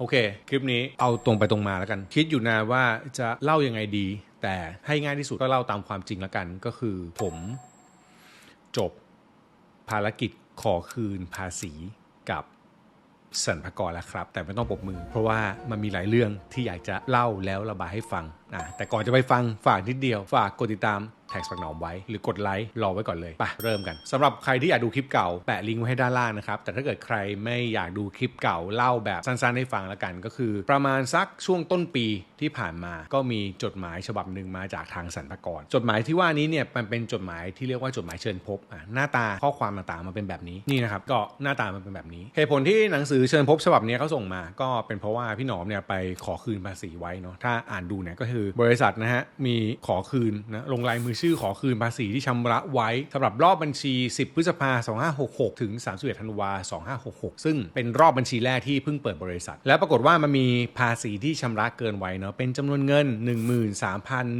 โอเค คลิปนี้เอาตรงไปตรงมาแล้วกัน คิดอยู่นานว่าจะเล่ายังไงดี แต่ให้ง่ายที่สุดก็เล่าตามความจริงแล้วกัน ก็คือผมจบภารกิจขอคืนภาษีกับสรรพากรแล้วครับ แต่ไม่ต้องปรบมือ เพราะว่ามันมีหลายเรื่องที่อยากจะเล่าแล้วระบายให้ฟังอะแต่ก่อนจะไปฟังฝากนิดเดียว ฝากกดติดตาม แท็กสักหนอมไว้ หรือกดไลค์รอไว้ก่อนเลยไปเริ่มกันสำหรับใครที่อยากดูคลิปเก่าแปะลิงก์ไว้ให้ด้านล่างนะครับแต่ถ้าเกิดใครไม่อยากดูคลิปเก่าเล่าแบบสั้นๆให้ฟังแล้วกัน ก็คือ ประมาณสักช่วงต้นปีที่ผ่านมาก็มีจดหมายฉบับหนึ่งมาจากทางสรรพากรจดหมายที่ว่านี้เนี่ยมันเป็นจดหมายที่เรียกว่าจดหมายเชิญพบอะหน้าตาข้อความต่างๆมันเป็นแบบนี้นี่นะครับก็หน้าตามันเป็นแบบนี้เหตุผลที่หนังสือเชิญพบฉบับนี้เขาส่งมา ก็เป็นเพราะว่าพี่หนอมเนี่ยไปขอคืนภาษีไว้เนาะถ้าอ่านดูเนี่ยก็คือบริษัทนะฮะมีขอคืนนะลงลายมือชื่อขอคืนภาษีที่ชำระไว้สำหรับรอบบัญชี 10 พฤษภา2566 ถึง 31 ธันวา 2566 ซึ่งเป็นรอบบัญชีแรกที่เพิ่งเปิดบริษัท แล้วปรากฏว่ามันมีภาษีที่ชำระเกินไว้เนาะเป็นจำนวนเงิน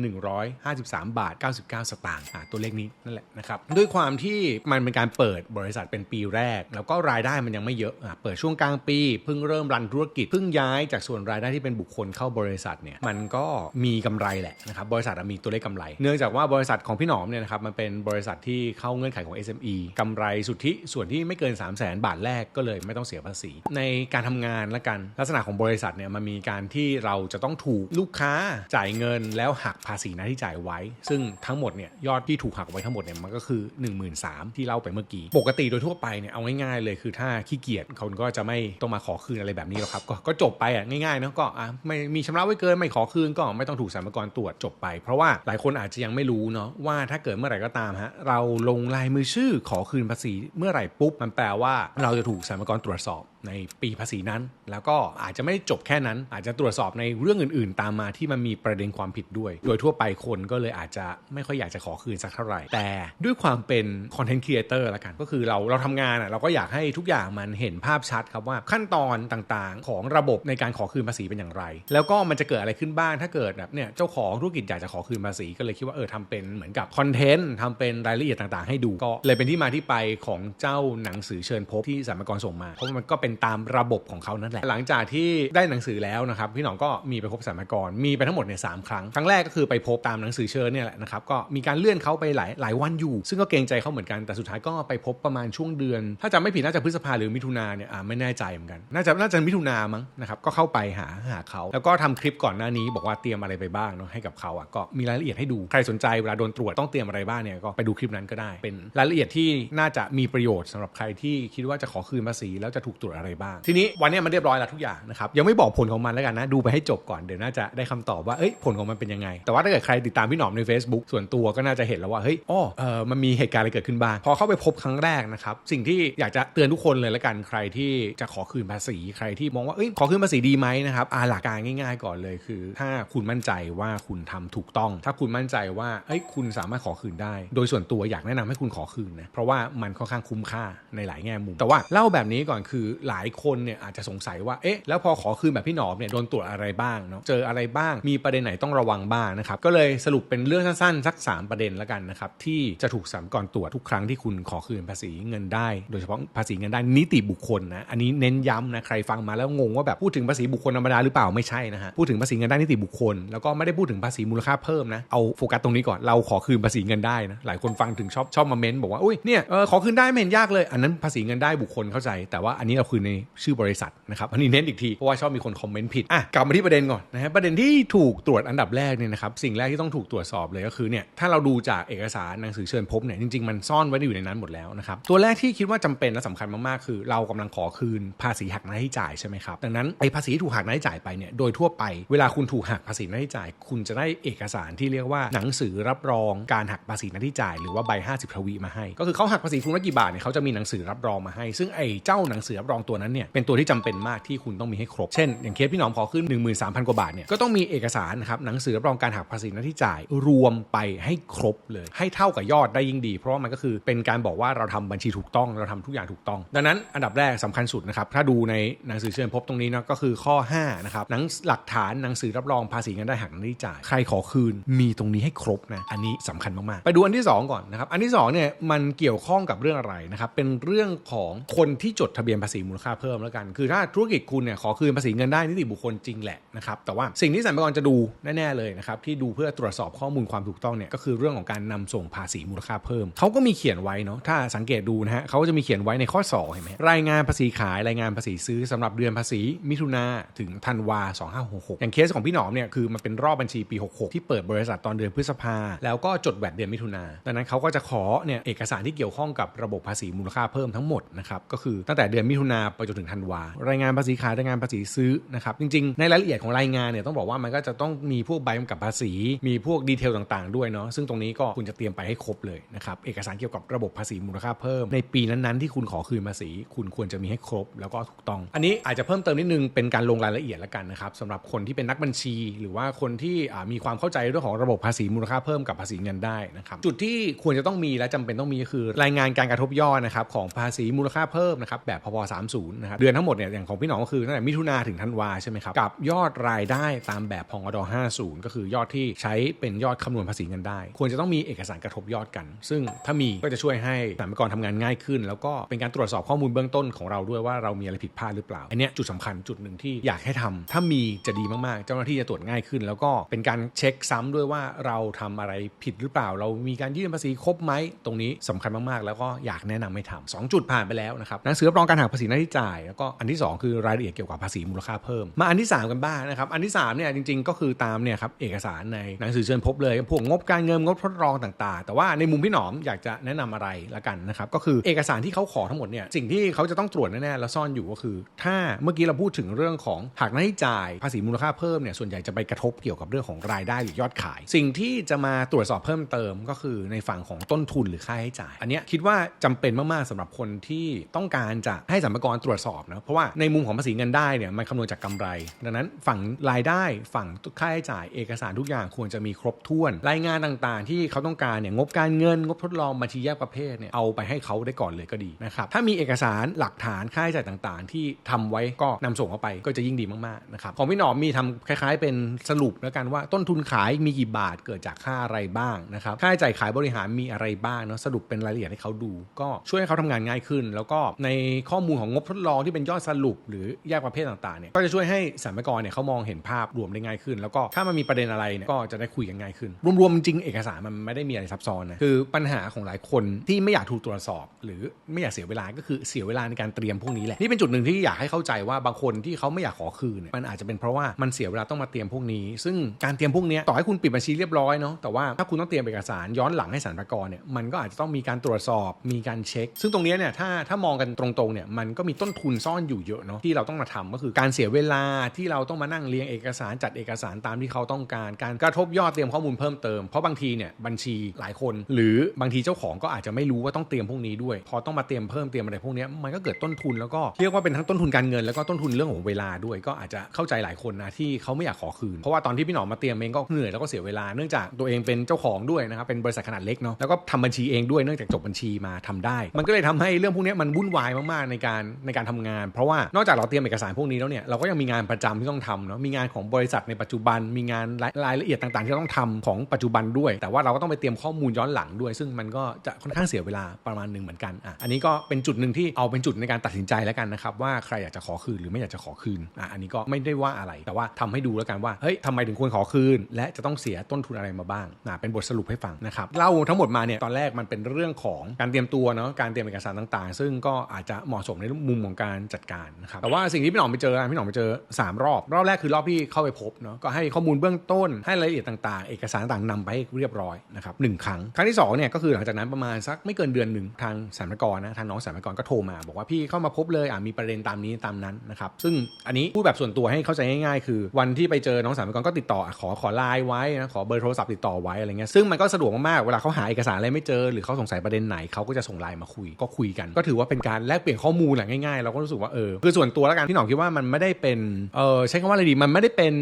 13,153 บาท 99 สตางค์ตัวเลขนี้นั่นแหละนะครับด้วยความที่มันเป็นการเปิดบริษัทเป็นปีแรก แล้วก็รายได้มันยังไม่เยอะอะเปิดช่วงกลางปีเพิ่งเริ่มรันธุรกิจเพิ่งย้ายจากส่วนรายได้ที่เป็นบุคคลเข้าบริษัทเนี่ยมันก็มีกำไรแหละนะครับบริษัทมีตัวเลขกำไร เนื่องจากว่าบริษัทของพี่หนอมเนี่ยนะครับมันเป็นบริษัทที่เข้าเงื่อนไขของ SME กำไรสุทธิส่วนที่ไม่เกิน 3 0 0 0 0 0บาทแรกก็เลยไม่ต้องเสียภาษี ในการทำงานและกัน ลักษณะของบริษัทเนี่ยมันมีการที่เราจะต้องถูกลูกค้าจ่ายเงินแล้วหักภาษีน้าที่จ่ายไว้ ซึ่งทั้งหมดเนี่ยยอดที่ถูกหักไว้ทั้งหมดเนี่ยมันก็คือ 1 3 0 0 0ที่เล่าไปเมื่อกี้ ปกติโดยทั่วไปเนี่ยเอาง่ายๆเลยคือถ้าขี้เกียจเขาก็จะไม่ต้องมาขอคืนอะไรแบบนี้หรอกครับ ก็ก็จบไปอะง่ายๆเนาะก็อะไม่มีชำระไว้เกินไม่ขอคืนก็ไม่ต้องถูกสรรพากรตรวจจบไป เพราะว่าหลายคนอาจจะยังไม่รู้เนาะว่าถ้าเกิดเมื่อไหร่ก็ตามฮะเราลงลายมือชื่อขอคืนภาษีเมื่อไหร่ปุ๊บมันแปลว่าเราจะถูกสรรพากรตรวจสอบในปีภาษีนั้น แล้วก็อาจจะไม่จบแค่นั้น อาจจะตรวจสอบในเรื่องอื่นๆ ตามมาที่มันมีประเด็นความผิดด้วย โดยทั่วไปคนก็เลยอาจจะไม่ค่อยอยากจะขอคืนสักเท่าไหร่ แต่ด้วยความเป็นคอนเทนต์ครีเอเตอร์ละกัน ก็คือเราเราทำงานอะเราก็อยากให้ทุกอย่างมันเห็นภาพชัดครับว่าขั้นตอนต่างๆ ของระบบในการขอคืนภาษีเป็นอย่างไร แล้วก็มันจะเกิดอะไรขึ้นบ้างถ้าเกิดแบบเนี่ยเจ้าของธุรกิจอยากจะขอคืนภาษีก็เลยคิดว่าเออทำเป็นเหมือนกับคอนเทนต์ทำเป็นรายละเอียดต่างๆ ให้ดูก็เลยเป็นที่มาที่ไปของเจ้าหนังสือเชิญพบที่สรรพากรส่งมาเพราะมันก็เป็นตามระบบของเขานั่นแหละ หลังจากที่ได้หนังสือแล้วนะครับพี่หนองก็มีไปพบสรรพากรมีไปทั้งหมดเนี่ยสามครั้ง ครั้งแรกก็คือไปพบตามหนังสือเชิญเนี่ยแหละนะครับก็มีการเลื่อนเขาไปหลายหลายวันอยู่ ซึ่งก็เกรงใจเขาเหมือนกันแต่สุดท้ายก็ไปพบประมาณช่วงเดือน ถ้าจำไม่ผิดน่าจะพฤษภาหรือมิถุนาเนี่ยไม่แน่ใจเหมือนกันน่าจะน่าจะมิถุนามั้งนะครับก็เข้าไปหาหาเขาแล้วก็ทำคลิปก่อนหน้านี้ บอกว่าเตรียมอะไรไปบ้างเนาะให้กับเขาอะก็มีรายละเอียดให้ดูใครสนใจเวลาโดนตรวจต้องเตรียมอะไรบ้างเนี่ยก็ไปดูคลิปนั้นก็ได้เป็นรายละเอียดที่น่าจะมีประโยชน์สำหรับใครที่คิดว่าจะขอคืนภาษีแล้วจะถูกตรวจอะไรบ้าง ทีนี้วันนี้มันเรียบร้อยแล้วทุกอย่างนะครับยังไม่บอกผลของมันแล้วกันนะดูไปให้จบก่อนเดี๋ยวน่าจะได้คำตอบว่าเอ้ยผลของมันเป็นยังไง แต่ว่าถ้าเกิดใครติดตามพี่หนอมใน Facebook ส่วนตัวก็น่าจะเห็นแล้วว่าเฮ้ยอ้อเออมันมีเหตุการณ์อะไรเกิดขึ้นบ้างพอเข้าไปพบครั้งแรกนะครับสิ่งที่อยากจะเตือนทุกคนเลยละกันใครที่จะขอคืนภาษีใครที่มองว่าเอ้ยขอคืนภาษีดีไหมนะครับอ่าหลักการง่าย ๆ ก่อนเลยคือ ถ้าคุณมั่นใจว่าคุณทำถูกต้อง ถ้าคุณมั่นใจว่าเอ้ยคุณสามารถขอคืนได้ โดยส่วนตัวอยากแนะนำให้คุณขอคืนนะเพราะว่ามันค่อนข้างคุ้มค่าในหลายแง่มุม แต่ว่าเล่าแบบนี้ก่อนคือหลายคนเนี่ยอาจจะสงสัยว่าเอ๊ะแล้วพอขอคืนแบบพี่หนอมเนี่ยโดนตรวจอะไรบ้างเนาะเจออะไรบ้างมีประเด็นไหนต้องระวังบ้างนะครับก็เลยสรุปเป็นเรื่องสั้นๆสัก 3 ประเด็นแล้วกันนะครับที่จะถูกสามกรตรวจทุกครั้งที่คุณขอคืนภาษีเงินได้ โดยเฉพาะภาษีเงินได้นิติบุคคลนะอันนี้เน้นย้ำนะใครฟังมาแล้วงงว่าแบบพูดถึงภาษีบุคคลธรรมดาหรือเปล่าไม่ใช่นะฮะพูดถึงภาษีเงินได้นิติบุคคล แล้วก็ไม่ได้พูดถึงภาษีมูลค่าเพิ่มนะเอาโฟกัสตรงนี้ก่อนเราขอคืนภาษีเงินได้นะหลายคนฟังถึงชอบชอบมาเม้นบอกว่าอุ้ยเนี่ยเออขอคืนได้ไม่เห็นยากเลยอันนั้นภาษีเงินได้บุคคลเข้าใจแต่ว่าอันนี้เราคืนในชื่อบริษัทนะครับอันนี้เน้นอีกที เพราะว่าชอบมีคนคอมเมนต์ผิดอะกลับมาที่ประเด็นก่อนนะฮะประเด็นที่ถูกตรวจอันดับแรกเนี่ยนะครับสิ่งแรกที่ต้องถูกตรวจสอบเลยก็คือเนี่ยถ้าเราดูจากเอกสารหนังสือเชิญพบเนี่ยจริงๆมันซ่อนไว้อยู่ในนั้นหมดแล้วนะครับตัวแรกที่คิดว่าจำเป็นและสำคัญมากๆคือ เรากำลังขอคืนภาษีหักหน้าที่จ่ายใช่ไหมครับดังนั้นไอ้ภาษีถูกหักหน้าที่จ่ายไปเนี่ยโดยทั่วไปเวลาคุณถูกหักภาษีหน้าที่จ่าย คุณจะได้เอกสารที่เรียกว่าหนังสือรับรองการหักภาษีหน้าที่จ่าย หรือว่าใบ 50ทวีมาให้ ก็คือเขาหักภาษีคุณละกี่บาทเนี่ยเขาจะมีหนังสือรับรองมาให้ ซึ่งไอ้เจ้าหนังสือรับรองตัวนั้นเนี่ยเป็นตัวที่จำเป็นมากที่คุณต้องมีให้ครบ เช่น อย่างเคสพี่หนอมขอขึ้น 13,000 กว่าบาทเนี่ยก็ต้องมีเอกสารนะครับหนังสือรับรองการหักภาษีหน้าที่จ่ายรวมไปให้ครบเลย ให้เท่ากับยอดได้ยิ่งดี เพราะว่ามันก็คือเป็นการบอกว่าเราทำบัญชีถูกต้องเราทำทุกอย่างถูกต้อง ดังนั้นอันดับแรกสำคัญสุดนะครับถ้าดูในหนังสือเชิญพบตรงนี้นะก็คือข้อ5นะครับหนังหลักฐานหนังสือรับรองภาษีเงินได้หักหน้าที่จ่ายใครขอคืนมีตรงนี้ให้ครบนะอันนี้สำคัญมากๆไปดูอันที่ 2 ก่อนนะครับอันที่2เนี่ยมันเกี่ยวข้องกับเรื่องอะไรนะครับเป็นเรื่องของคนที่จดทะเบียนภาษีมูลลค่าเพิ่มแล้วกัน คือถ้าธุรกิจคุณเนี่ยขอคืนภาษีเงินได้นิติบุคคลจริงแหละนะครับ แต่ว่าสิ่งที่สรรพากรจะดูแน่ๆเลยนะครับที่ดูเพื่อตรวจสอบข้อมูลความถูกต้องเนี่ยก็คือเรื่องของการนำส่งภาษีมูลค่าเพิ่มเขาก็มีเขียนไว้เนาะถ้าสังเกตดูนะฮะเขาก็จะมีเขียนไว้ในข้อ2เห็นไหมรายงานภาษีขายรายงานภาษีซื้อสำหรับเดือนภาษีมิถุนาถึงธันวา2566 อย่างเคสของพี่หนอมเนี่ยคือมันเป็นรอบบัญชีปี 66 ที่เปิดบริษัทตอนเดือนพฤษภา แล้วก็จดแวดเดือนมิถุนาดังนั้นเขาก็จะขอเนี่ยเอกสารที่เกี่ยวข้องกับระบบภาษีมูลค่าเพิ่มทั้งหมดนะครับก็คือตั้งแต่เดือนมิถุนาไปจนถึงธันวา รายงานภาษีขายรายงานภาษีซื้อนะครับ จริงๆ ในรายละเอียดของรายงานเนี่ยต้องบอกว่ามันก็จะต้องมีพวกใบกำกับภาษี มีพวกดีเทลต่างๆ ด้วยเนาะซึ่งตรงนี้ก็คุณจะเตรียมไปให้ครบเลยนะครับเอกสารเกี่ยวกับระบบภาษีมูลค่าเพิ่ม ในปีนั้นๆที่คุณขอคืนภาษี คุณควรจะมีให้ครบ แล้วก็ถูกต้อง อันนี้อาจจะเพิ่มเติมนิดนึงเป็นการลงรายละเอียดแล้วกันนะครับสำหรับคนที่เป็นนักบัญชี หรือว่าคนที่มีความเข้าใจเรื่องของระบบภาษีมูลค่าเพิ่มกับภาษีเงินได้นะครับจุดที่ควรจะต้องมีและจำเป็นต้องมีก็คือ รายงานการกระทบยอดนะครับของภาษีมูลค่าเพิ่มนะครับแบบพพ30นะครับเดือนทั้งหมดเนี่ยอย่างของพี่หนองก็คือตั้งแต่มิถุนาถึงธันวาใช่ไหมครับกับยอดรายได้ตามแบบพองอด50 ก็คือยอดที่ใช้เป็นยอดคำนวณภาษีเงินได้ ควรจะต้องมีเอกสารกระทบยอดกัน ซึ่งถ้ามีก็จะช่วยให้สรรพากรทำงานง่ายขึ้น แล้วก็เป็นการตรวจสอบข้อมูลเบื้องต้นของเราด้วยว่าเรามีอะไรผิดพลาดหรือเปล่าอันนี้จุดสำคัญจุดหนึ่งที่อยากให้ทำถ้ามีจะดีมากๆ เจ้าหน้าที่จะตรวจง่ายขึ้น แล้วก็เป็นการเช็คซ้ำด้วยว่าเราทำอะไรผิดหรือเปล่า เรามีการยื่นภาษีครบไหมตรงนี้สำคัญมากๆ แล้วก็อยากแนะนำให้ทำสองจุดผ่านไปแล้วนะครับหนังสือรับรองการหักภาษีนาที่จ่ายแล้วก็อันที่สองคือรายละเอียดเกี่ยวกับภาษีมูลค่าเพิ่ม มาอันที่สามกันบ้างนะครับอันที่สามเนี่ยจริงๆ ก็คือตามเนี่ยครับเอกสารในหนังสือเชิญพบเลยพวกงบการเงินงบทดลองต่างๆ แต่ว่าในมุมพี่หนอมอยากจะแนะนำอะไรละกันนะครับก็คือเอกสารที่เขาขอทั้งหมดเนี่ยสิ่งที่เขาจะต้องตรวจแน่ๆแล้วซ่อนอยู่ก็คือ ถ้าเมื่อกี้เราพูดถึงเรื่องของหักนาที่จ่ายภาษีมูลค่าเพิ่มเนี่ยส่วนใหญ่จะไปกระทบเกี่ยวกับเรื่องของรายได้หรือยอดขาย สิ่งที่จะมาตรวจสอบเพิ่มเติมก็คือในฝั่งของต้นทุนหรือค่าใช้จ่าย อันนี้คิดว่าจำเป็นมากๆสำหรับคนที่ต้องการจะให้สรรพากรตรวจสอบนะเพราะว่าในมุมของภาษีเงินได้เนี่ยมันคำนวณจากกำไร ดังนั้นฝั่งรายได้ฝั่งค่าใช้จ่ายเอกสารทุกอย่างควรจะมีครบถ้วน รายงานต่างๆ ที่เขาต้องการเนี่ยงบการเงิน งบทดลองบัญชีแยกประเภทเนี่ยเอาไปให้เขาได้ก่อนเลยก็ดีนะครับถ้ามีเอกสารหลักฐานค่าใช้จ่ายต่างๆ ที่ทำไว้ก็นำส่งเข้าไปก็จะยิ่งดีมากๆนะครับของพี่หนอมมีทำคล้ายๆ เป็นสรุปแล้วกันว่าต้นทุนขายมีกี่บาทเกิดจากค่าอะไรบ้างนะครับค่าใช้จ่ายขายบริหารมีอะไรบ้างเนาะสรุปเป็นรายละเอียดให้เขาดู ก็ช่วยให้เขาทำงานง่ายขึ้น แล้วก็ในข้อมูลของงบทดลองที่เป็นยอดสรุป หรือแยกประเภทต่างๆเนี่ยก็จะช่วยให้สรรพากรเนี่ยเขามองเห็นภาพรวมได้ง่ายขึ้น แล้วก็ถ้ามันมีประเด็นอะไรเนี่ยก็จะได้คุยกันง่ายขึ้น รวมๆจริงเอกสารมันไม่ได้มีอะไรซับซ้อนนะคือปัญหาของหลายคนที่ไม่อยากถูกตรวจสอบ หรือไม่อยากเสียเวลาก็คือเสียเวลาในการเตรียมพวกนี้แหละนี่เป็นจุดหนึ่งที่อยากให้เข้าใจว่าบางคนที่เขาไม่อยากขอคืนเนี่ยมันอาจจะเป็นเพราะว่ามันเสียเวลาต้องมาเตรียมพวกนี้ ซึ่งการเตรียมพวกนี้ต่อให้คุณปิดบัญชีเรียบร้อยเนาะแต่ว่าถ้าคุณต้องเตรียมเอกสารย้อนหลังให้สรรพากรเนี่ยมันก็อาจจะต้องมีการตรวจสอบมีการเช็ค ซึ่งตรงนี้เนี่ยถ้าถ้ามองกันตรงๆเนี่ยมันก็มีต้นทุนซ่อนอยู่เยอะเนาะที่เราต้องมาทำก็คือการเสียเวลาที่เราต้องมานั่งเรียงเอกสารจัดเอกสารตามที่เขาต้องการ การกระทบยอดเตรียมข้อมูลเพิ่มเติมเพราะบางทีเนี่ยบัญชีหลายคน หรือบางทีเจ้าของก็อาจจะไม่รู้ว่าต้องเตรียมพวกนี้ด้วย พอต้องมาเตรียมเพิ่มเตรียมอะไรพวกนี้มันก็เกิดต้นทุนแล้วก็เรียกว่าเป็นทั้งต้นทุนการเงินแล้วก็ต้นทุนเรื่องของเวลาด้วย ก็อาจจะเข้าใจหลายคนนะที่เขาไม่อยากขอคืน เพราะว่าตอนที่พี่หนอมมาเตรียมเองก็เหนื่อยแล้วก็เสียเวลาเนื่องจากตัวเองเป็นเจ้าของด้วยนะครับเป็นบริษัทขนาดเล็กเนาะแล้วก็ทำบัญชีเองด้วยเนื่องจากจบบัญชีมาทำได้ มันก็เลยทำให้เรื่องพวกนี้มันวุ่นวายมากๆในการในการทำงาน เพราะว่านอกจากเราเตรียมเอกสารพวกนี้แล้วเนี่ยเราก็ยังมีงานประจำที่ต้องทำเนาะมีงานของบริษัทในปัจจุบัน มีงานรายรายละเอียดต่างๆ ที่เราต้องทำของปัจจุบันด้วย แต่ว่าเราก็ต้องไปเตรียมข้อมูลย้อนหลังด้วย ซึ่งมันก็จะค่อนข้างเสียเวลาประมาณหนึ่งเหมือนกันอะอันนี้ก็เป็นจุดหนึ่งที่เอาเป็นจุดในการตัดสินใจแล้วกันนะครับว่าใครอยากจะขอคืนหรือไม่อยากจะขอคืนอะอันนี้ก็ไม่ได้ว่าอะไร แต่ว่าทำให้ดูแล้วกันว่าเฮ้ยทำไมถึงควรขอคืน และจะต้องเสียต้นทุนอะไรมาบ้างอะเป็นบทสรุปให้ฟังนะครับเล่าทั้งหมดมาเนี่ยตอนแรกมันเป็นเรื่องของการเตรียมตัวเนาะการเตรียมเอกสารต่างๆ ซึ่งก็อาจจะเหมาะสมในมุมของการจัดการนะครับแต่ว่าสิ่งที่พี่หนอมไปเจอพี่หนอมไปเจอ 3 รอบ รอบแรกคือรอบที่เข้าไปพบเนาะก็ให้ข้อมูลเบื้องต้นให้รายละเอียดต่างๆ เอกสารต่างๆนำไปให้เรียบร้อยนะครับหนึ่งครั้งครั้งที่2เนี่ยก็คือหลังจากนั้นประมาณสักไม่เกินเดือนหนึ่งทางสรรพากรนะทางน้องสรรพากรก็โทรมา บอกว่าพี่เข้ามาพบเลยอะมีประเด็นตามนี้ตามนั้นนะครับซึ่งอันนี้พูดแบบส่วนตัวให้เข้าใจง่ายๆ คือวันที่ไปเจอน้องสรรพากรก็ติดต่ออะขอขอไลน์ไว้นะขอเบอร์โทรศัพท์ติดต่อไว้อะไรเงี้ยซึ่งมันก็สะดวกมากๆเวลาเขาหาเอกสารอะไรไม่เจอหรือเขาสงสัยประเด็นไหนเขาก็จะส่งไลน์มาคุยก็คุยกัน ก็ถือว่าเป็นการแลกเปลี่ยนข้อมูลแหละง่ายๆ เราก็รู้สึกว่าเออคือส่วนตัวแล้วกันพี่หนอมคิดว่ามันไม่ได้เป็นเออใช้คำว่าอะไรดีมันไม่ได้เป็น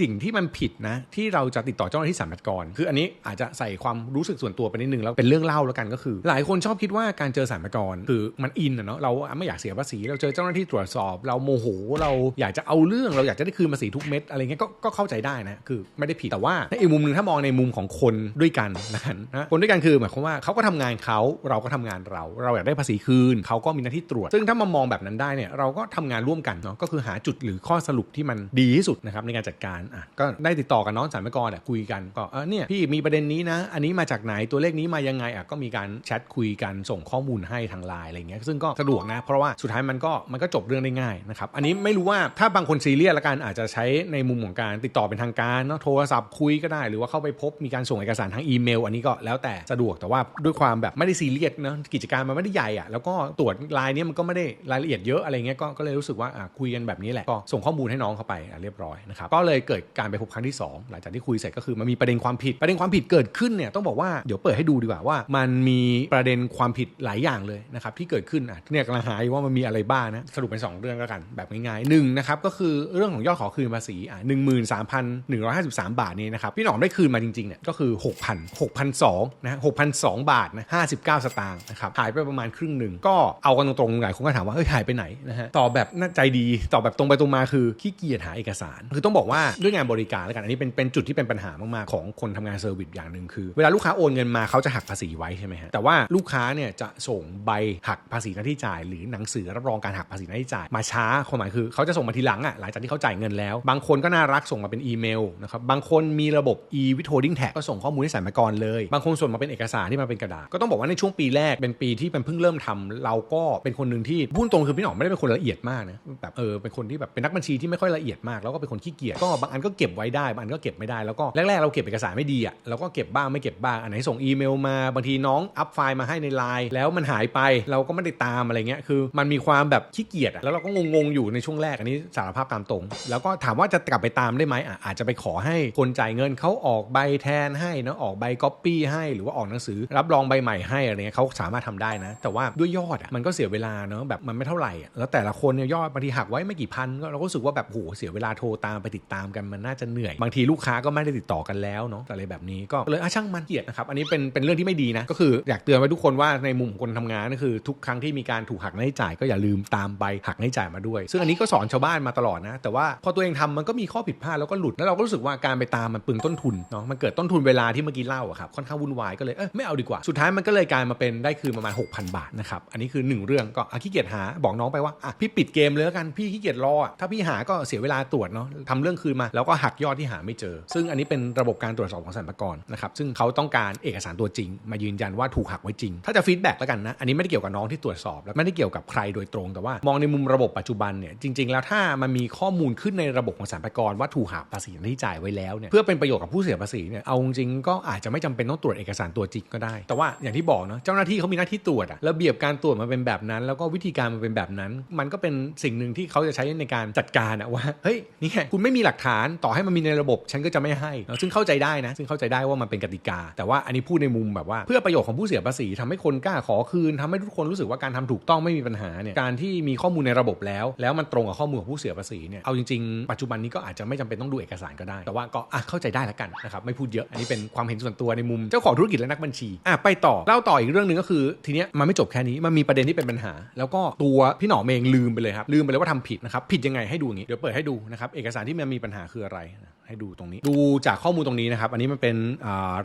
สิ่งที่มันผิดนะที่เราจะติดต่อเจ้าหน้าที่สรรพากรคืออันนี้อาจจะใส่ความรู้สึกส่วนตัวไปนิดนึงแล้วเป็นเรื่องเล่าแล้วกันก็คือ หลายคนชอบคิดว่าการเจอสรรพากรคือมันอินอะเนาะเราไม่อยากเสียภาษีเราเจอเจ้าหน้าที่ตรวจสอบ เราโมโหเราอยากจะเอาเรื่องเราอยากจะได้คืนภาษีทุกเม็ดอะไรเงี้ยก็ก็เข้าใจได้นะคือไม่ได้ผิดแต่ว่าในอีกมุมหนึ่งถ้ามองในมุมของคนด้วยกันนะคนคนด้วยกันคือหมายความว่าเขาก็ทำงานเขาเราก็ทำงานเรา เราอยากได้ภาษีคืนเขาก็มีหน้าที่ตรวจ ซึ่งถ้ามามมองแบบนั้นได้เนี่ยเราก็ทำงานร่วมกันเนาะก็คือหาจุดหรือข้อสรุปที่มันดีที่สุดนะครับในการจัดการอะก็ได้ติดต่อกับน้องสารพกรอะคุยกันก็เออเนี่ยพี่มีประเด็นนี้นะอันนี้มาจากไหนตัวเลขนี้มายังไงอะก็มีการแชทคุยกันส่งข้อมูลให้ทางไลน์อะไรเงี้ยซึ่งก็สะดวกนะเพราะว่าสุดท้ายมันก็มันก็จบเรื่องได้ง่ายนะครับอันนี้ไม่รู้ว่าถ้าบางคนซีเรียสละกันอาจจะใช้ในมุมของการติดต่อเป็นทางการเนาะโทรศัพท์คุยก็ได้ หรือว่าเข้าไปพบมีการส่งเอกสารทางอีเมล อันนี้ก็แล้วแต่สะดวกแต่ว่าด้วยความแบบไม่ได้ซีเรียสเนาะกิจการมันไม่ได้ใหญ่อะแล้วก็ตรวจไลน์เนี้ยมันก็ไม่ได้รายละเอียดเยอะอะไรเงี้ยก็ก็เลยรู้สึกว่าอะคุยกันแบบนี้แหละก็ส่งข้อมูลให้น้องเขาไปเรียบร้อยนะครับก็เลยเกิดการไปพบครั้งที่สองหลังจากที่คุยเสร็จก็คือมันมีประเด็นความผิดประเด็นความผิดเกิดขึ้นเนี่ยต้องบอกว่าเดี๋ยวเปิดให้ดูดีกว่าว่า มันมีประเด็นความผิดหลายอย่างเลยนะครับที่เกิดขึ้นอะเนี่ยกำลังหายว่ามันมีอะไรบ้างนะสรุปเป็นสองเรื่องแล้วกันแบบง่ายๆหนึ่งนะครับก็คือเรื่องของยอดขอคืนภาษีอะหนึ่งหมื่นสามพันหนึ่งร้อยห้าสิบสามบาทนี้นะครับพี่หนอมได้คืนมาจริงๆเนี่ยก็คือหกพันหกพันสองนะหกพันสองบาทนะห้าสิบเก้าสตางค์นะครับหายไปประมาณครึ่งหนึ่งก็เอากันตรงๆหลายคนก็ถามว่าเฮ้ยหายไปไหนนะฮะตอบแบบน่าใจดีตอบแบบตรงไปตรงมาคือขี้เกียจหาเอกสาร คือต้องบอกว่าด้วยงานบริการแล้วกันอันนี้เป็นเป็นจุดที่เป็นปัญหามากๆของคนทำงานเซอร์วิสอย่างหนึ่งคือเวลาลูกค้าโอนเงินมาเขาจะหักภาษีไว้ใช่ไหมฮะแต่ว่าลูกค้าเนี่ยจะส่งใบหักภาษีหน้าที่จ่าย หรือหนังสือรับรองการหักภาษีหน้าที่จ่ายมาช้าความหมายคือเขาจะส่งมาทีหลังอะหลังจากที่เขาจ่ายเงินแล้ว บางคนก็น่ารักส่งมาเป็นอีเมลนะครับบางคนมีระบบ e withholding tax ก็ส่งข้อมูลให้สรรพากรเลย บางคนส่งมาเป็นเอกสารที่มาเป็นกระดาษก็ต้องบอกว่าในช่วงปีแรกเป็นปีที่เป็นเพิ่งเริ่มทำเราก็เป็นคนหนึ่งที่พูดตรงคือพี่หน่อมไม่ได้เป็นคนละเอียดมากนะแบบเออเป็นคนที่แบบเป็นนักบัญชีที่ไม่ค่อยละเอียดมากแล้วก็เป็นคนขี้เกียจก็บางอันก็เก็บไว้ได้บางอันก็เก็บไม่ได้แล้วก็แรกๆเราเก็บเอกสารไม่ดีอะเราก็เก็บบ้างไม่เก็บบ้างอันไหนส่งอีเมลมาบางทีน้องอัพไฟล์มาให้ในไลน์แล้วมันหายไปเราก็ไม่ได้ตามอะไรเงี้ยคือ มันมีความแบบขี้เกียจอะแล้วเราก็งงๆอยู่ในช่วงแรกอันนี้สารภาพตามตรง แล้วก็ถามว่าจะกลับไปตามได้ไหมอะอาจจะไปขอให้คนจ่ายเงินเขาออกใบแทนให้นะออกใบก๊อปปี้ให้หรือว่าออกหนังสือ รับรองใบใหม่ให้อะไรเงี้ยเขาสามารถทำได้นะ แต่ว่าด้วยยอดอะมันก็เสียเวลาเนอะแบบมันไม่เท่าไหร่แล้วแต่ละคนเนี่ยยอดบางทีหักไว้ไม่กี่พันก็เราก็รู้สึกว่าแบบโหเสียเวลาโทรตามไปติดตามกันมันน่าจะเหนื่อยบางทีลูกค้าก็ไม่ได้ติดต่อกันแล้วเนาะอะไรแบบนี้ก็เลยอะช่างมันเกลียดนะครับอันนี้เป็นเป็นเรื่องที่ไม่ดีนะก็คืออยากเตือนไว้ทุกคนว่าในมุมของคนทำงานก็คือทุกครั้งที่มีการถูกหักหนี้จ่ายก็อย่าลืมตามใบหักหนี้จ่ายมาด้วย ซึ่งอันนี้ก็สอนชาวบ้านมาตลอดนะ แต่ว่าพอตัวเองทำมันก็มีข้อผิดพลาดแล้วก็หลุดแล้วเราก็รู้สึกว่าการไปตามมันเปลืองต้นทุนเนาะมันเกิดต้นทุนเวลาที่เมื่อกี้เล่าอะครับค่อนข้างวุ่นวายก็เลยเออไม่เอาดีกว่าสุดท้ายมันก็เลยกลายมาเป็นได้คืนประมาณ6,000 บาทนะครับอันนี้คือหนึ่งเรื่องก็อะขี้เกียจหาบอกน้องไปว่าอะพี่ปิดเกมเลยแล้วกันพี่ขี้เกียจรออะถ้าพี่หาก็เสียเวลาตรวจเนาะทำเรื่องคืนมา แล้วก็หักยอดที่หาไม่เจอ ซึ่งอันนี้เป็นระบบการตรวจสอบของสรรพากรนะครับซึ่งเขาต้องการเอกสารตัวจริง มายืนยันว่าถูกหักไว้จริง ถ้าจะฟีดแบ็กแล้วกันนะอันนี้ไม่ได้เกี่ยวกับน้องที่ตรวจสอบ และไม่ได้เกี่ยวกับใครโดยตรง แต่ว่ามองในมุมระบบปัจจุบันเนี่ยจริง ๆ แล้วถ้ามันมีข้อมูลขึ้นในระบบของสรรพากรว่าถูกหักภาษีที่จ่ายไว้แล้วเนี่ยเพื่อเป็นประโยชน์กับผู้เสียภาษีเนี่ยเอาจริงก็อาจจะไม่จำเป็นต้องตรวจเอกสารตัวจริงก็ได้ แต่ว่าอย่างที่บอกเนาะเจ้าหน้าที่เขามีหน้าที่ตรวจอะระเบียบการตรวจมันเป็นแบบนั้น แล้วก็วิธีการมันเป็นแบบนั้น มันก็เป็นสิ่งหนึ่งที่เขาจะใช้ในการจัดการอะว่าเฮ้ยนี่ไงคุณไม่มีหลักฐานต่อให้มันมีในระบบ ฉันก็จะไม่ให้ ซึ่งเข้าใจได้นะ ซึ่งเข้าใจได้ว่ามันเป็นกติกา แต่ว่าอันนี้พูดในมุมแบบว่า เพื่อประโยชน์ของผู้เสียภาษีทำให้คนกล้าขอคืนทำให้ทุกคนรู้สึกว่าการทำถูกต้องไม่มีปัญหาเนี่ยการที่มีข้อมูลในระบบแล้ว แล้วมันตรงกับข้อมูลของผู้เสียภาษีเนี่ยเอาจริงๆปัจจุบันนี้ก็อาจจะไม่จำเป็นต้องดูเอกสารก็ได้ แต่ว่าก็อะเข้าใจได้ละกันนะครับไม่พูดเยอะอันนี้เป็นความเห็นส่วนตัวในมุมเจ้าของธุรกิจและนักบัญชีอะไปต่อเล่าต่ออีกเรื่องหนึ่งก็คือ ทีเนี้ยมันไม่จบแค่นี้มันมีประเด็นที่เป็นปัญหา แล้วก็ตวพี่หนอมเองลืมไปเลยครับลืมไปเลยว่าทำผิดนะครับผิดยังไงให้ดูอย่างนี้เดี๋ยวเปิดให้ดูนะครับเอกสารที่มันมีปัญหาคืออะไรให้ดูตรงนี้ ดูจากข้อมูลตรงนี้นะครับ อันนี้มันเป็น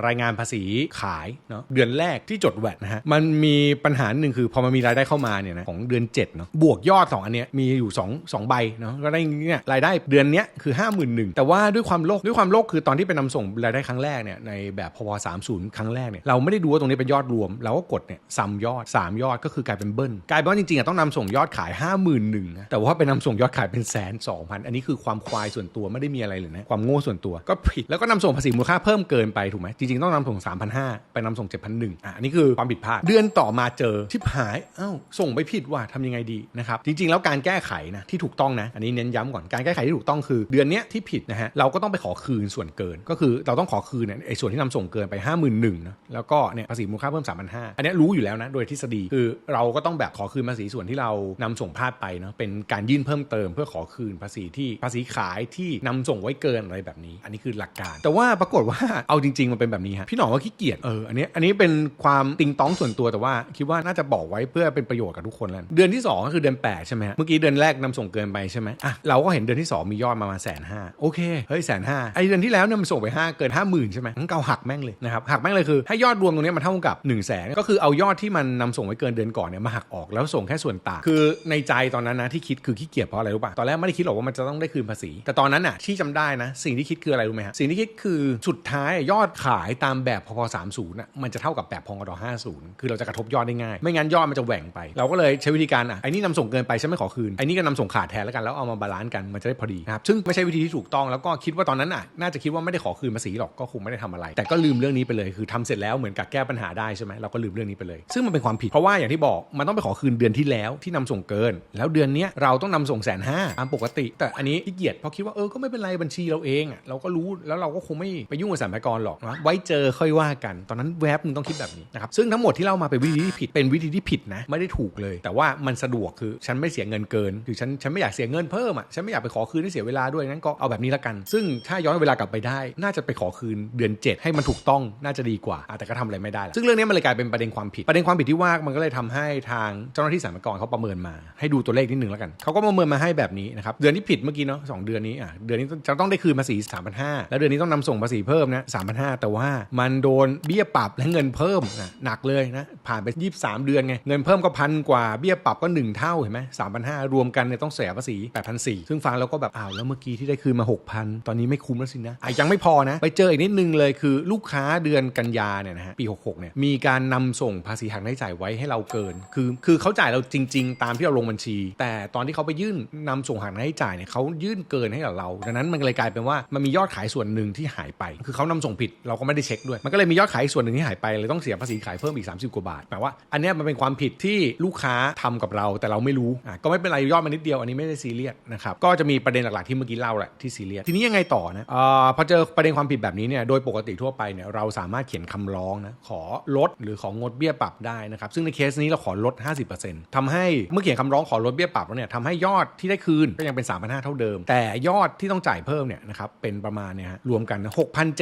รายงานภาษีขายเนาะเดือนแรกที่จดแวดนะฮะมันมีปัญหาหนึ่งคือพอมันมีรายได้เข้ามาเนี่ยนะของเดือน7เนาะบวกยอด 2 อันเนี้ยมีอยู่2 2ใบเนาะก็ได้เนี่ยรายได้เดือนเนี้ยคือ 5 1 0 0 0แต่ว่าด้วยความโลภด้วยความโลภคือตอนที่ไปนำส่งรายได้ครั้งแรกเนี่ยในแบบพว30ครั้งแรกเนี่ยเราไม่ได้ดูว่าตรงนี้เป็นยอดรวมเราก็กดเนี่ยซัมยอด 3 ยอดก็คือกลายเป็นเบิ้ลกลายเป็นว่าจริงๆอะต้องนำส่งยอดขาย 5 1 0 0 0นะแต่ว่าไปนำส่งยอดขายเป็นแสนสองพันอันนี้คือความควายส่วนตัวไม่ได้มีอะไรเลยนะความโง่ส่วนตัวก็ผิดแล้วก็นำส่งภาษีมูลค่าเพิ่มเกินไปถูกไหมจริงๆต้องนำส่ง 3,500 ไปนำส่ง 7,100อะอันนี้คือความผิดพลาดเดือนต่อมาเจอชิบหายเอ้าส่งไปผิดว่าทำยังไงดีนะครับจริงๆ แล้วการแก้ไขนะที่ถูกต้องนะอันนี้เน้นย้ำก่อนการแก้ไขที่ถูกต้องคือ เดือนเนี้ยที่ผิดนะฮะเราก็ต้องไปขอคืนส่วนเกิน ก็คือเราต้องขอคืนเนี่ยไอ้ส่วนที่นำส่งเกินไป 5 1 0 0 0นะแล้วก็เนี่ยภาษีมูลค่าเพิ่ม 3,500อันนี้รู้อยู่แล้วนะโดยทฤษฎีคือเราก็ต้องแบบขอคืนภาษีส่วนที่เรานำส่งพลาดไปเนาะเป็นการยื่นเพิ่มเติม เพื่อขอคืนภาษีที่ภาษีขายที่นำส่งไว้เกินอะไรแบบนี้ อันนี้คือหลักการ แต่ว่าปรากฏว่าเอาจริง ๆ มันเป็นแบบนี้ฮะพี่หนอว่าขี้เกียจเอออันนี้อันนี้เป็นความติงต้องส่วนตัวแต่ว่า คิดว่าน่าจะบอกไว้เพื่อเป็นประโยชน์กับทุกคนแล้วเดือนที่สองก็คือเดือนแปดใช่ไหมเมื่อกี้เดือนแรกนำส่งเกินไปใช่ไหมอะเราก็เห็นเดือนที่สองมียอดมาประมาณแสนห้าโอเคเฮ้ยแสนห้าไอเดือนที่แล้วเนี่ยมันส่งไปห้าเกินห้าหมื่นใช่ไหมงั้นเกาหักแม่งเลยนะครับหักแม่งเลยคือให้ยอดรวมตรงนี้มันเท่ากับ1นึ่งแสนก็คือเอายอดที่มันนำส่งไว้เกินเดือนก่อนเนี่ยมาหักออกแล้วส่งแค่ส่วนต่างคือในใจตอนนั้นนะที่คิดคือขี้เกียจเพราะอะไรรู้ป่ะตอนแรกไม่ได้คิดหรอกว่ามันจะต้องได้คืนภาษี แต่ตอนนั้นอะที่จำได้นะสิ่งที่คิดคืออะไรรู้ไหมฮะสิ่งที่คิดคือสุดท้ายยอดขายตามแบบพพสามศูนย์อะมันจะเท่ากับแบบพองกดห้าศูนย์คือเราจะกระทบยอดได้ง่าย ไม่งั้นยอดมันจะแหว่งไป เราก็เลยใช้วิธีการอะไอ้นี่นำส่งเกินไปฉันไม่ขอคืนไอ้นี่ก็นำส่งขาดแทนแล้วกันแล้วเอามาบาลานซ์กันมันจะได้พอดีนะครับซึ่งไม่ใช่วิธีที่ถูกต้องแล้วก็คิดว่าตอนนั้นอะน่าจะคิดว่าไม่ได้ขอคืนภาษีหรอกก็คงไม่ได้ทำอะไร แต่ก็ลืมเรื่องนี้ไปเลยคือทำเสร็จแล้วเหมือนกับแก้ปัญหาได้ใช่ไหมเราก็ลืมเรื่องนี้ไปเลย ซึ่งมันเป็นความผิดเพราะว่าอย่างที่บอกมันต้องไปขอคืนเดือนที่แล้วที่นำส่งเกิน แล้วเดือนนี้เราต้องนำส่งแสนห้าตามปกติ แต่อันนี้ขี้เกียจเพราะคิดว่าเออก็ไม่เป็นไรบัญชีเราเองอะเราก็รู้แล้วเราก็คงไม่ไปยุ่งกับสรรพากรหรอกนะไว้เจอค่อยว่ากัน ตอนนั้นแวบมึงต้องคิดแบบนี้นะครับซึ่งทั้งหมดที่เล่ามาเป็นวิธีที่ผิดเป็นวิธีที่ผิดนะไม่ได้ถูกเลย แต่ว่ามันสะดวกคือฉันไม่เสียเงินเกินคือฉันฉันไม่อยากเสียเงินเพิ่มอะฉันไม่อยากไปขอคืนให้เสียเวลาด้วยงั้นก็เอาแบบนี้ละกัน ซึ่งถ้าย้อนเวลากลับไปได้ น่าจะไปขอคืนเดือน 7 ให้มันถูกต้องน่าจะดีกว่าแต่ก็ทำอะไรไม่ได้ละซึ่งเรื่องนี้มันเลยกลายเป็นประเด็นความผิดประเด็นความผิดที่ว่ามันก็เลยทำให้ทางเจ้าหน้าที่สรรพากรเขาประเมินมา ให้ดูตัวเลขนิดนึงแล้วกันเขาก็ประเมินมาให้แบบนี้นะครับเดือนที่ผิดเมื่อกี้เนาะสองเดือนนี้อะเดือนนี้จะต้องได้คืนภาษี 3 5 0 0 แล้วเดือนนี้ต้องนำส่งภาษีเพิ่มนะ3 5 0 0 แต่ว่ามันโดนเบี้ยปรับและเงินเพิ่มนะหนักเลยนะ ผ่านไป 23 เดือนไง เงินเพิ่มก็พันกว่า เบี้ยปรับก็ 1 เท่าเห็นไหมสามพันห้ารวมกันเนี่ยต้องเสียภาษี8,400ซึ่งฟังแล้วก็แบบอ้าวแล้วเมื่อกี้ที่ได้คืนมา 6,000 ตอนนี้ไม่คุ้มแล้วสินะอะยังไม่พอนะ ไปเจออีกนิดนึงเลยคือลูกค้าเดือนกันยาเนี่ยนะฮะปี 66เนี่ยมีการนำส่งภาษีหักหน้จ่ายไว้ให้เราเกิน คือคือเขาจ่ายเราจริง ๆ ตามที่เราลงบัญชี แต่ตอนที่เขาไปยื่นนำส่งหักหน้าใช้จ่ายเนี่ยเขายื่นเกินให้กับเรา ดังนั้นมันเลยกลายเป็นว่ามันมียอดขายส่วนหนึ่งที่หายไป คือเขานำส่งผิดเราก็ไม่ได้เช็คด้วย มันก็เลยมียอดขายส่วนหนึ่งที่หายไปเลยต้องเสียภาษีขายเพิ่มอีก 30 กว่าบาทแปลว่าอันนี้มันเป็นความผิดที่ลูกค้าทำกับเราแต่เราไม่รู้อะก็ไม่เป็นไรยอดมันนิดเดียวอันนี้ไม่ได้ซีเรียสนะครับก็จะมีประเด็นหลักๆที่เมื่อกี้เล่าแหละที่ซีเรียสทีนี้ยังไงต่อนะอ่อพอเจอประเด็นความผิดแบบนี้เนี่ยโดยปกติทั่วไปเนี่ยเราสามารถเขียนคำร้องนะขอลดหรือของงดเบี้ยปรับได้นะครับซึ่งในเคสนี้เราขอลด 50%ทำให้เมื่อเขียนคำร้องขอลดเบี้ยปรับแล้วเนี่ยทำให้ยอดที่ได้คืนก็ยังเป็น 3,500 เท่าเดิม แต่ยอดที่ต้องจ่ายเพิ่มเนี่ยนะครับเป็นประมาณเนี่ยฮะรวมกันนะ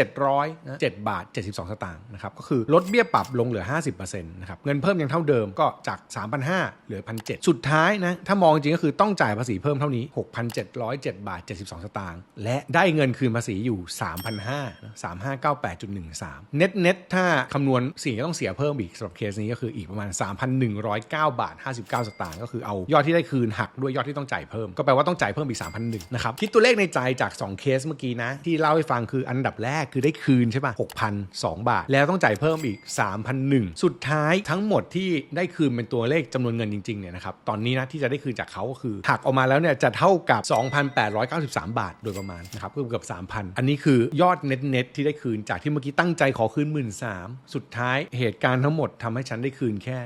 6,700นะ7บาท 72 สตางค์นะครับก็คือลดเบี้ยปรับลงเหลือ 50%นะครับเงินเพิ่มยังเท่าเดิมก็จาก 3,500เหลือ 1,700 สุดท้ายนะถ้ามองจริงก็คือต้องจ่ายภาษีเพิ่มเท่านี้ 6,707 บาท 72 สตางค์และได้เงินคืนภาษีอยู่ 3,500นะ3,598.13 เน็ตเน็ตถ้าคำนวณสิ่งที่ต้องเสียเพิ่มอีกสำหรับเคสนี้ก็คืออีกประมาณ 3,109 บาท 59 สตางค์ก็คือเอายอดที่ได้คืนหักด้วยยอดที่ต้องจ่ายเพิ่มก็แปลว่าต้องจ่ายเพิ่มอีก3,100นะครับคิดตัวเลขในใจจาก 2 เคสเมื่อกี้นะ ที่เล่าให้ฟังคืออันดับแรกคือได้คืนใช่ป่ะ6,002บาท แล้วต้องจ่ายเพิ่มอีก 3,001 สุดท้ายทั้งหมดที่ได้คืนเป็นตัวเลขจำนวนเงินจริงๆเนี่ยนะครับตอนนี้นะที่จะได้คืนจากเขาก็คือหักออกมาแล้วเนี่ยจะเท่ากับ 2,893 บาทโดยประมาณนะครับก็เกือบ3,000 อันนี้คือยอดเน็ตเน็ตที่ได้คืนจากที่เมื่อกี้ตั้งใจขอคืน1 3ื่นสุดท้ายเหตุการณ์ทั้งหมดทำให้ฉันได้คืนแค่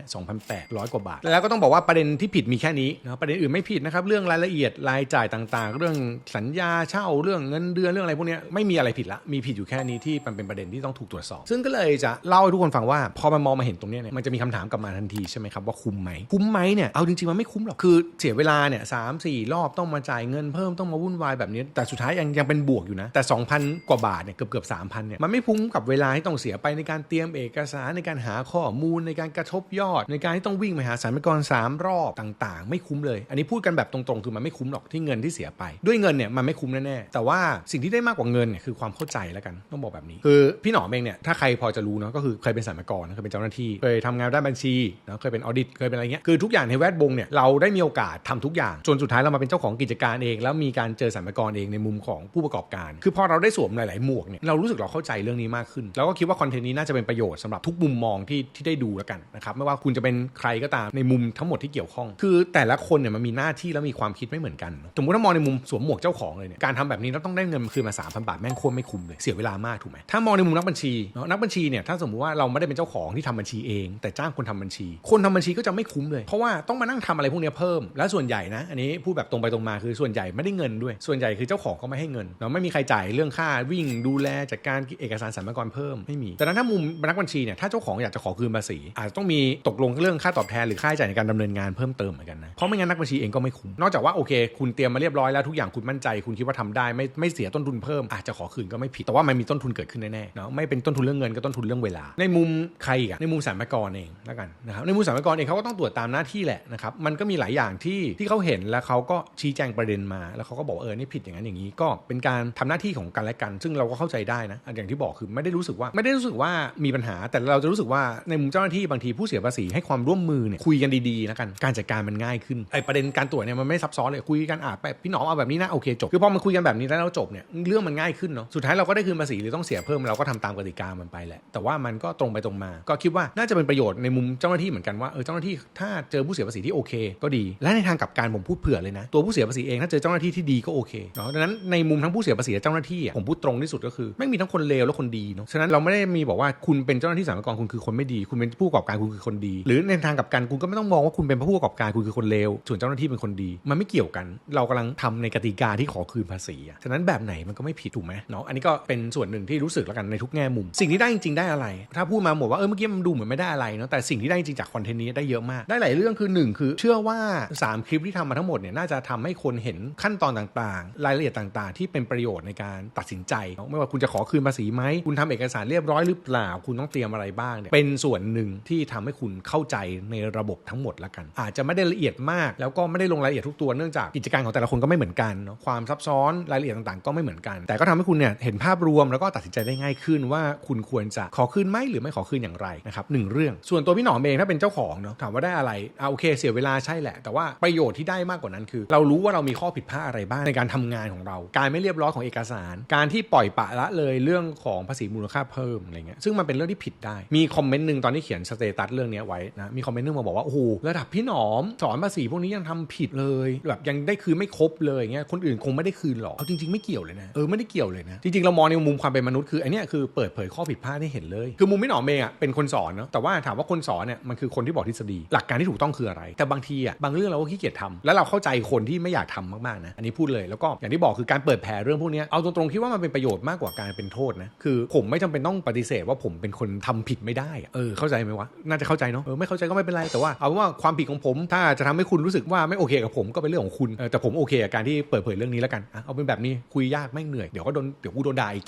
2,800 กว่าบาท แล้วก็ต้องบอกว่าประเด็นที่ผิดมีแค่นี้นะประเด็นอื่นไม่ผิดนะครับเรื่องรายละเอียดรายจ่ายต่างๆ เรื่องสัญญาเช่าเรื่องเงินเดือนเรื่องอะไรพวกนี้ไม่มีอะไรผิดละมีผิดอยู่แค่นี้ที่มันเป็นประเด็นที่ต้องถูกตรวจสอบ ซึ่งก็เลยจะเล่าให้ทุกคนฟังว่า พอมันมองมาเห็นตรงเนี้ยเนี่ยมันจะมีคำถามกลับมาทันทีใช่ไหมครับว่าคุ้มไหมคุ้มไหมเนี่ยเอาจริงๆมันไม่คุ้มหรอกคือเสียเวลาเนี่ยสามสี่รอบต้องมาจ่ายเงินเพิ่มต้องมาวุ่นวายแบบนี้ แต่สุดท้ายยังยังเป็นบวกอยู่นะแต่ 2,000 กว่าบาทเนี่ยเกือบเกือบสามพันเนี่ยมันไม่คุ้มกับเวลาที่ต้องเสียไปในการเตรียมเอกสารในการหาข้อมูลในการกระทบยอด ในการที่ต้องวิ่งไปหาสรรพากรสามรอบต่าง ๆ ไม่คุ้มเลย อันนี้พูดกันแบบตรงๆ คือมันไม่คุ้มหรอกที่เงินที่เสียไป ด้วยเงินเนี่ยมันไม่คุ้มแน่ๆแต่ว่าสิ่งที่ได้มากกว่าเงินเนี่ยคือความเข้าใจแล้วกันต้องบอกแบบนี้ คือพี่หนอมเองเนี่ยถ้าใครพอจะรู้เนาะก็คือเคยเป็นสรรพากรเคยเป็นเจ้าหน้าที่เคยทำงานด้านบัญชีเนาะเคยเป็นออดิตเคยเป็นอะไรเงี้ยคือทุกอย่างในแวดวงเนี่ยเราได้มีโอกาสทำทุกอย่างจนสุดท้ายเรามาเป็นเจ้าของกิจการเอง แล้วมีการเจอสรรพากรเองในมุมของผู้ประกอบการ คือพอเราได้สวมหลาย ๆ หมวกเนี่ยเรารู้สึกเราเข้าใจเรื่องนี้มากขึ้น แล้วก็คิดว่าคอนเทนต์นี้น่าจะเป็นประโยชน์สำหรับทุกมุมมองที่ที่ได้ดูแล้วกันนะครับไม่ว่าคุณจะเป็นใครก็ตามในมุมทั้งหมดที่เกี่ยวข้อง คือแต่ละคนเนี่ยมันมีหน้าที่แล้วมีความคิดไม่เหมือนกัน สมมติถ้ามองในมุมสวมหมวกเจ้าของเลยเนี่ยการทำแบบนี้เราต้องได้เงินคืนมา3,000บาทแม่งโคตรไม่คุ้มเลยเสียเวลามากถูกไหมถ้ามองในมุมนักบัญชีเนาะนักบัญชีเนี่ยถ้าสมมติว่าเราไม่ได้เป็นเจ้าของที่ทำบัญชีเอง แต่จ้างคนทำบัญชี คนทำบัญชีก็จะไม่คุ้มเลยเพราะว่าต้องมานั่งทำอะไรพวกนี้เพิ่ม แล้วส่วนใหญ่นะอันนี้พูดแบบตรงไปตรงมาคือส่วนใหญ่ไม่ได้เงินด้วย ส่วนใหญ่คือเจ้าของก็ไม่ให้เงินเนาะไม่มีใครจ่ายเรื่องค่าวิ่งดูแลจัดการเอกสารสรรพากรเพิ่มไม่มีแต่ถ้ามุมนักบัญชีเนี่ยถ้าเจ้าของอยากจะขอคืนภาษีอาจจะต้องมีตกลงเรื่องค่าตอบแทนหรือค่าใช้จ่ายในการดำเนินงานเพิ่มเติมเหมือนกันนะเพราะไม่งั้นนักบัญชีเองก็ไม่คุ้มนอกจากว่าโอเค คุณเตรียมมาเรียบร้อยแล้วทุกอย่างคุณมั่นใจ คุณคิดว่าทำได้ไม่ไม่เสสียต้นทุนเพิ่มอาจจะขอคืนก็ไม่ผิด แต่ว่ามันมีต้นทุนเกิดขึ้นแน่ๆเนาะไม่เป็นต้นทุนเรื่องเงินก็ต้นทุนเรื่องเวลา ในมุมใครอีกอะในมุมสรรพากรเองแล้วกันนะครับในมุมสรรพากรเองเขาก็ต้องตรวจตามหน้าที่แหละนะครับมันก็มีหลายอย่างที่ที่เขาเห็นแล้วเขาก็ชี้แจงประเด็นมา แล้วเขาก็บอกเออนี่ผิดอย่างนั้นอย่างนี้ ก็เป็นการทำหน้าที่ของกันและกัน ซึ่งเราก็เข้าใจได้นะอย่างที่บอกคือไม่ได้รู้สึกว่าไม่ได้รู้สึกว่ามีปัญหา แต่เราจะรู้สึกว่าในมุมเจ้าหน้าที่บางทีผู้เสียภาษีให้ความร่วมมือเนี่ยคุยกันดีๆแล้วกันการจัดการมันง่ายขึ้นไอ้ประเด็นการตรวจเนี่ยมันไม่ซับซ้อนเลยคุยกันอะไปพี่หนอมเอาแบบนี้นะโอเคจบคือพอมันคุยกันแบบนี้แล้วจบเนี่ยเรื่องมันง่ายขึ้นเนาะสุดท้ายเราก็ได้คืนภาษีหรือต้องเสียเพิ่มเราก็ทำตามกติกามันไปแหละ แต่ว่ามันก็ตรงไปตรงมา ก็คิดว่าน่าจะเป็นประโยชน์ในมุมเจ้าหน้าที่เหมือนกันว่าเออเจ้าหน้าที่ถ้าเจอผู้เสียภาษีที่โอเค ก็ดี และในทางกลับการผมพูดเผื่อเลยนะ ตัวผู้เสียภาษีเองถ้าเจอเจ้าหน้าที่ที่ดีก็โอเคเนาะดังนั้นในมุมทั้งผู้เสียภาษีและเจ้าหน้าที่ผมพูดตรงที่สุดก็คือไม่มีทั้งคนเลวและคนดีเนาะฉะนั้นเราไม่ได้มีบอกว่าคุณเป็นเจ้าหน้าที่สรรพากรคุณคือคนไม่ดี คุณเป็นผู้ประกอบการคุณคือคนดี หรือในทางกลับกันคุณก็ไม่ต้องมองว่าคุณเป็นผู้ประกอบการคุณคือคนเลวส่วนเจ้าหน้าที่เป็นคนดี มันไม่เกี่ยวกัน เรากำลังทำในกติกาที่ขอคืนภาษีฉะนั้นแบบไหนมันก็ไม่ผิดถูกไหมเนาะอันนี้ก็เป็นส่วนหนึ่งที่รู้สึกแล้วกันในทุกแง่มุม สิ่งที่ได้จริงๆได้อะไร ถ้าพูดมาหมดว่าเออเมื่อกี้มันดูเหมือนไม่ได้อะไรเนาะแต่สิ่งที่ได้จริงจากคอนเทนต์นี้ได้เยอะมากได้หลายเรื่องคือหนึ่งคือ เชื่อว่า 3 คลิปที่ทำมาทั้งหมดเนี่ยน่าจะทำให้คนเห็นขั้นตอนต่างๆ รายละเอียดต่าง ๆ ที่เป็นประโยชน์ในการตัดสินใจ ไม่ว่าคุณจะขอคืนภาษีไหมคุณทำเอกสารเรียบร้อยหรือเปล่า คุณต้องเตรียมอะไรบ้างเนี่ยเป็นส่วนหนึ่งที่ทำให้คุณเข้าใจในระบบทั้งหมดละกัน อาจจะไม่ได้ละเอียดมาก แล้วก็ไม่ได้ลงรายละเอียดทุกตัวเนื่องจากกิจการของแต่ละคนก็ไม่เหมือนกันเนาะความซับซ้อนรายละเอียดต่างๆก็ไม่เหมือนกัน แต่ก็ทำให้คุณเนี่ยเห็นภาพรวมแล้วก็ตัดสินใจได้ง่ายขึ้นว่าคุณควรจะขอคืนไหมหรือไม่ขอคืนอย่างไรนะครับหนึ่งเรื่อง ส่วนตัวพี่หนอมเองถ้าเป็นเจ้าของเนาะถามว่าได้อะไรอ่าโอเคเสียเวลาใช่แหละ แต่ว่าประโยชน์ที่ได้มากกว่านั้นคือ เรารู้ว่าเรามีข้อผิดพลาดอะไรบ้างในการทำงานของเรา การไม่เรียบร้อยของเอกสาร การที่ปล่อยปะละเลยเรื่องของภาษีมูลค่าเพิ่มอะไรเงี้ยซึ่งมันเป็นเรื่องที่ผิดได้มีคอมเมนต์หนึ่งตอนที่เขียนสเตตัสเรื่องนี้ไว้นะมีคอมเมนต์นึงมาบอกว่าโอ้โหระดับพี่หนอมสอนภาษีพวกนี้ยังทำผิดเลยแบบยังได้คืนไม่ครบเลยเงี้ยคนอื่นคงไม่ได้คืนหรอกเอาจริงๆไม่เกี่ยวเลยนะเออไม่ได้เกี่ยวเลยนะจริงๆเรามองในมุมความเป็นมนุษย์คืออันเนี้ยคือเปิดเผยข้อผิดพลาดให้เห็นเลย คือมุมพี่หนอมเองอะเป็นคนสอนเนาะแต่ว่าถามว่าคนสอนเนี่ยมันคือคนที่บอกทฤษฎี หลักการที่ถูกต้องคืออะไร แต่บางทีอะบางเรื่องเราก็ขี้เกียจทำแล้วเราเข้าใจคนที่ไม่อยากทำมากๆนะอันนี้พูดเลยแล้วก็อย่างที่บอกคือการเปิดแผ่เรื่องพวกนี้เอาตรงๆคิดว่ามันเป็นประโยชน์มากกว่าการเป็นโทษนะคือผมไม่จำเป็นต้องปฏิเสธว่าผมเป็นคนทำผิดไม่ได้เออเข้าใจไหมวะน่าจะเข้าใจเนาะเออไม่เข้าใจก็ไม่เป็นไรแต่ว่าเอาว่าความผิดของผม ถ้าจะทำให้คุณรู้สึกว่าไม่โอเคกับผมก็เป็นเรื่องของคุณแต่ผมโอเคกับการที่เปิดเผยเรื่องนี้แล้วกันเอาเป็นแบบนี้คุยยากไม่งเหนื่อยเดี๋ยวก็โดนเดี๋ยวกูโดนด่าอีก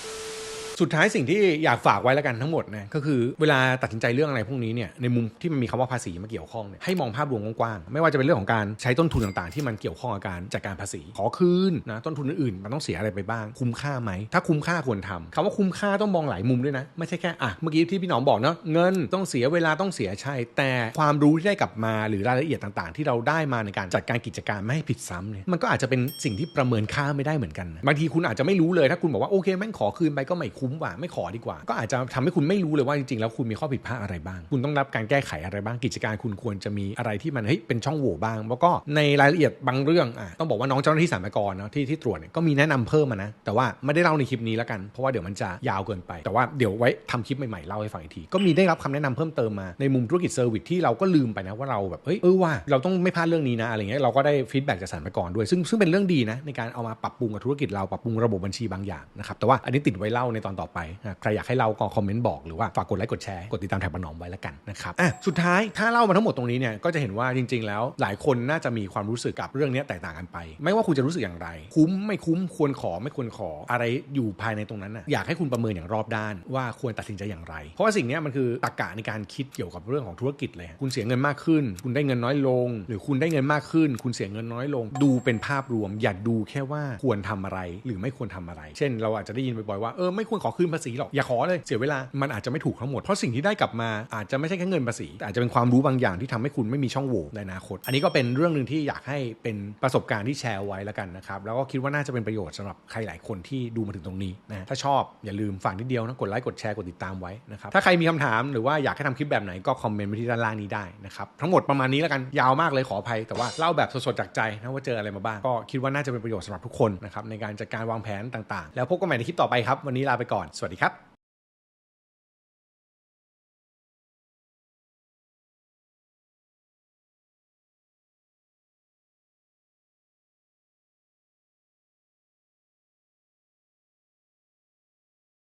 สุดท้ายสิ่งที่อยากฝากไว้แล้วกันทั้งหมดนะก็คือเวลาตัดสินใจเรื่องอะไรพวกนี้เนี่ยในมุมที่มันมีคำว่าภาษีมาเกี่ยวข้องเนี่ยให้มองภาพรวมกว้างๆไม่ว่าจะเป็นเรื่องของการใช้ต้นทุนต่างๆ ที่มันเกี่ยวข้องกับการจัดการภาษี ขอคืนนะต้นทุนอื่นๆมันต้องเสียอะไรไปบ้าง คุ้มค่าไหมถ้าคุ้มค่าควรทำคำว่าคุ้มค่าต้องมองหลายมุมด้วยนะไม่ใช่แค่อะเมื่อกี้ที่พี่หนอมบอกเนาะเงินต้องเสียเวลาต้องเสียใช่แต่ความรู้ที่ได้กลับมาหรือรายละเอียดต่างๆ ที่เราได้มาในการจัดการกิจการไม่ให้ผิดซ้ำเนี่ยมันก็อาจจะเป็นสิ่งที่ประเมินค่าไม่ได้เหมือนกันนะบางทีคุณอาจจะไม่รู้เลยถ้าคุณบอกว่าโอเคแม่งขอคืนไปก็ไม่คุุ้มกว่ะไม่ขอดีกว่า ก็อาจจะทำให้คุณไม่รู้เลยว่าจริงๆแล้วคุณมีข้อผิดพลาดอะไรบ้าง คุณต้องรับการแก้ไขอะไรบ้างกิจการคุณควรจะมีอะไรที่มันเฮ้ยเป็นช่องโหว่บ้างแล้วก็ในรายละเอียดบางเรื่องอะต้องบอกว่าน้องเจ้าหน้าที่สรรพากรเนาะที่ที่ตรวจเนี่ยก็มีแนะนำเพิ่มมานะ แต่ว่าไม่ได้เล่าในคลิปนี้แล้วกัน เพราะว่าเดี๋ยวมันจะยาวเกินไป แต่ว่าเดี๋ยวไว้ทำคลิปใหม่ๆเล่าให้ฟังอีกที ก็มีได้รับคำแนะนำเพิ่มเติมมาในมุมธุรกิจเซอร์วิสที่เราก็ลืมไปนะว่าเราแบบเฮ้ยเออว่าเราต้องไม่พลาดเรื่องนี้นะอะไรเงี้ยเราก็ได้ฟีดแบ็กจากสรรพากรด้วยซึ่งซึ่งเป็นเรื่องดีนะในการเอามาปรับปรุงกับธุรกิจเราปรับปรุงระบบบัญชีบางอย่างนะครับแต่ว่าอันนี้ติดไว้เล่าในตอนต่อไปนะใครอยากให้เราก็คอมเมนต์บอกหรือว่าฝากกดไลค์กดแชร์กดติดตามแท็กปนอมไว้แล้วกันนะครับอะสุดท้ายถ้าเล่ามาทั้งหมดตรงนี้เนี่ยก็จะเห็นว่าจริง ๆ แล้วหลายคนน่าจะมีความรู้สึกกับเรื่องนี้แตกต่างกันไป ไม่ว่าคุณจะรู้สึกอย่างไร คุ้มไม่คุ้มควรขอไม่ควรขออะไรอยู่ภายในตรงนั้นน่ะอยากให้คุณประเมินอย่างรอบด้านว่าควรตัดสินใจอย่างไร เพราะว่าสิ่งนี้มันคือตรรกะในการคิดเกี่ยวกับเรื่องของธุรกิจเลย คุณเสียเงินมากขึ้น คุณได้เงินน้อยลง หรือคุณได้เงินมากขึ้น คุณเสียเงินน้อยลง ดูเป็นภาพรวม อย่าดูแค่ว่าควรทำอะไรหรือไม่ควรทำอะไร เช่น เราอาจจะได้ยินบ่อยๆว่าเออไม่ควรขอคืนภาษีหรอกอย่าขอเลยเสียเวลามันอาจจะไม่ถูกทั้งหมดเพราะสิ่งที่ได้กลับมาอาจจะไม่ใช่แค่เงินภาษีแต่อาจจะเป็นความรู้บางอย่างที่ทำให้คุณไม่มีช่องโหว่ในอนาคต อันนี้ก็เป็นเรื่องหนึ่งที่อยากให้เป็นประสบการณ์ที่แชร์ไว้แล้วกันนะครับแล้วก็คิดว่าน่าจะเป็นประโยชน์สำหรับใครหลายคนที่ดูมาถึงตรงนี้นะถ้าชอบอย่าลืมฝากนิดเดียวนะกดไลค์กดแชร์กดติดตามไว้นะครับถ้าใครมีคำถามหรือว่าอยากให้ทำคลิปแบบไหนก็คอมเมนต์มาที่ด้านล่างนี้ได้นะครับทั้งหมดประมาณนี้แล้วกันยาวมากเลยขออภัย แต่ว่าเล่าแบบสดๆจากใจนะว่าเจออะไรมาบ้างก็คิดว่าน่าจะเป็นประโยชน์สำหรับทุกคนนะครับในการจัดการวางแผนต่างๆ แล้วพบกันใหม่ในคลิปต่อไปครับวันนี้ลาไปก่อน สวัสดีครับ